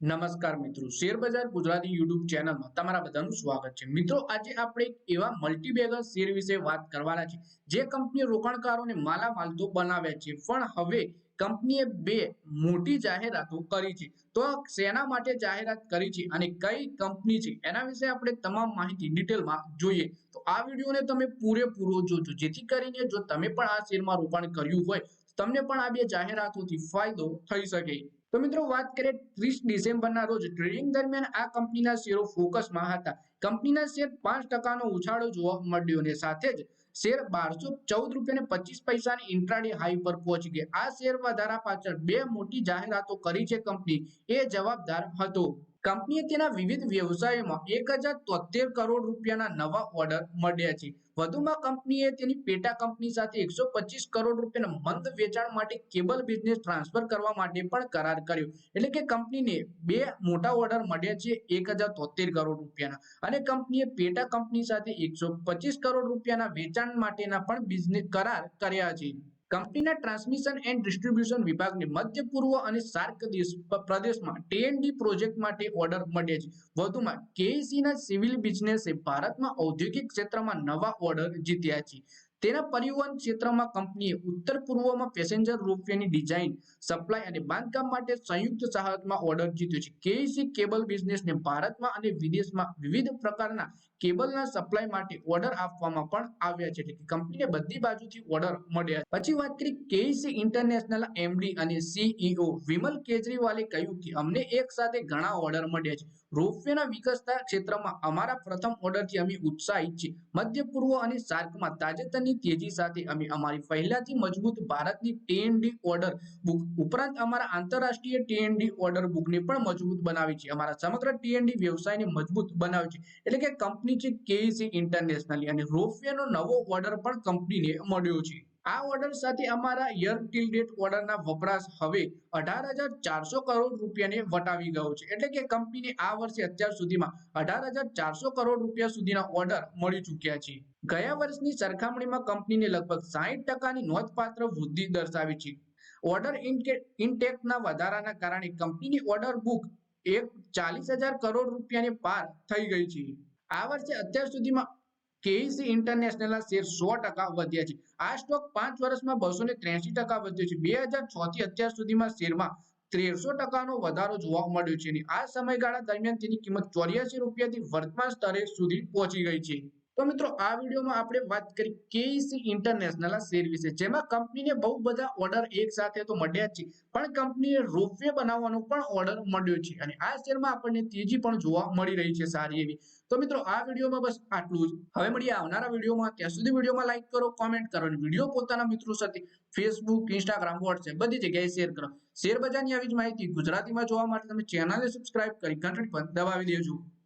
નમસ્કાર મિત્રો. શેર બજાર ગુજરાતી યુટ્યુબ ચેનલમાં તમારા બધાનું સ્વાગત છે. મિત્રો, આજે આપણે એક એવા મલ્ટીબેગર શેર વિશે વાત કરવાના છે, જે કંપની રોકાણકારોને માલામાલ તો બનાવ્યા છે. પણ હવે કંપનીએ બે મોટી જાહેરાતો કરી છે. તો શેના માટે જાહેરાત કરી છે અને કઈ કંપની છે? એના વિશે આપણે તમામ માહિતી ડિટેલમાં જોઈએ. તો આ વિડીયોને તમે પૂરેપૂરો જોજો. જેથી કરીને જો તમે પણ આ શેરમાં રોકાણ કર્યું હોય, તમને પણ આ બે જાહેરાતોથી ફાયદો થઈ શકે. તો મિત્રો, વાત કરીએ ત્રીસ ડિસેમ્બરના રોજ ટ્રેડિંગ દરમિયાન આ કંપનીના શેરો ફોકસમાં હતા. કંપનીના શેર પાંચ ટકાનો ઉછાળો જોવા મળ્યો અને સાથે જ શેર બારસો ચૌદ રૂપિયા ને પચીસ પૈસાની ઇન્ટ્રાડે હાઈ પર પહોંચી ગયા આ શેર વધારા પાછળ બે મોટી જાહેરાતો કરી છે કંપની એ જવાબદાર હતો. કંપનીએ તેના વિવિધ વ્યવસાયોમાં એક હજાર તોતેર કરોડ રૂપિયાના નવા ઓર્ડર મળ્યા છે. વધુમાં કંપનીએ તેની પેટા કંપની સાથે એકસો પચીસ કરોડ રૂપિયાના મંદ વેચાણ માટે કેબલ બિઝનેસ ટ્રાન્સફર કરવા માટે પણ કરાર કર્યો. એટલે કે કંપનીને બે મોટા ઓર્ડર મળ્યા છે, એક હજાર તોતેર કરોડ રૂપિયાના. અને કંપનીએ પેટા કંપની સાથે એકસો પચીસ કરોડ રૂપિયાના વેચાણ માટેના પણ બિઝનેસ કરાર કર્યા છે. કંપનીના ટ્રાન્સમિશન એન્ડ ડિસ્ટ્રીબ્યુશન વિભાગને મધ્ય પૂર્વ અને સાર્ક દેશ પ્રદેશમાં ટીએનડી પ્રોજેક્ટ માટે ઓર્ડર મળ્યા છે. વધુમાં KEC ના સિવિલ બિઝનેસે ભારતમાં ઔદ્યોગિક ક્ષેત્રમાં નવા ઓર્ડર જીત્યા છે. તેના પરિવહન ક્ષેત્રમાં કંપનીએ ઉત્તર પૂર્વમાં પેસેન્જર રોપવેની ડિઝાઇન સપ્લાય અને બાંધકામ માટે સંયુક્ત સહાયતમાં ઓર્ડર જીત્યો છે. કેઈસી કેબલ બિઝનેસને ભારતમાં અને વિદેશમાં વિવિધ પ્રકારના કેબલના સપ્લાય માટે ઓર્ડર આપવામાં પણ આવ્યા છે. એટલે કે કંપનીને બધી બાજુથી ઓર્ડર મળ્યા પછી વાત કરી કેઈસી ઇન્ટરનેશનલ એમડી અને સીઈઓ વિમલ કેજરીવાલે કહ્યું કે અમને એક સાથે ઘણા ઓર્ડર મળ્યા છે. રોપવેના વિકસતા ક્ષેત્રમાં અમારા પ્રથમ ઓર્ડરથી અમે ઉત્સાહિત છીએ. મધ્ય પૂર્વ અને સાર્કમાં તાજેતરની તેજી સાથે ઓર્ડર ઉપરાંત અમારા આંતરરાષ્ટ્રીય ટીએનડી ઓર્ડર બુકને પણ મજબૂત બનાવી છે. અમારા સમગ્ર ટીએનડી વ્યવસાયને મજબૂત બનાવે છે. એટલે કે કંપની છે કેઈસી ઇન્ટરનેશનલી અને રોપવેનો નવો ઓર્ડર પણ કંપનીને મળ્યો છે. આ ઓર્ડર સાથે અમારા યર ટીલ ડેટ ઓર્ડરના વપરાશ હવે અઢાર હજાર ચારસો કરોડ રૂપિયાને વટાવી ગયો છે. એટલે કે કંપનીને આ વર્ષે અત્યાર સુધીમાં અઢાર હજાર ચારસો કરોડ રૂપિયા સુધીના ઓર્ડર મળી ચૂક્યા છે. ગયા વર્ષની સરખામણીમાં કંપનીને લગભગ સાહીઠ ટકાની નોંધપાત્ર વૃદ્ધિ દર્શાવી છે. ઓર્ડર ઇન્ટેકના વધારાના કારણે કંપનીની ઓર્ડર બુક એક ચાલીસ હજાર કરોડ રૂપિયાને પાર થઈ ગઈ છે. આ વર્ષે અત્યાર સુધીમાં કેઈસી ઇન્ટરનેશનલના શેર સો ટકા વધ્યા છે. આ સ્ટોક પાંચ વર્ષમાં બસો ને ત્રેસી ટકા વધ્યો છે. બે હજાર છ થી અત્યાર સુધીમાં શેરમાં ત્રેસો ટકાનો વધારો જોવા મળ્યો છે આ સમયગાળા દરમિયાન તેની કિંમત ચોર્યાસી રૂપિયાથી વર્તમાન સ્તરે સુધી પહોંચી ગઈ છે. તો મિત્રો આ વિડીયોમાં આપણે વાત કરી કેઈસી ઇન્ટરનેશનલ શેર વિશે. જેમાં કંપનીને બહુ બધા ઓર્ડર એક સાથે તો મળ્યા છે, પણ કંપનીએ રોપવે બનાવવાનો પણ ઓર્ડર મળ્યો છે. અને આ શેરમાં આપણને તેજી પણ જોવા મળી રહી છે સારી એવી. તો મિત્રો આ વિડીયોમાં બસ આટલું જ. હવે મળીએ આવનારા વિડીયોમાં. ત્યાં સુધી વિડીયોમાં લાઈક કરો કોમેન્ટ કરો અને વીડિયો પોતાના મિત્રો સાથે ફેસબુક ઇન્સ્ટાગ્રામ વોટ્સએપ બધી જગ્યાએ શેર કરો. શેર બજારની આવી જ માહિતી ગુજરાતીમાં જોવા માટે તમે ચેનલને સબસ્ક્રાઇબ કરી ઘંટડી પણ દબાવી દેજો.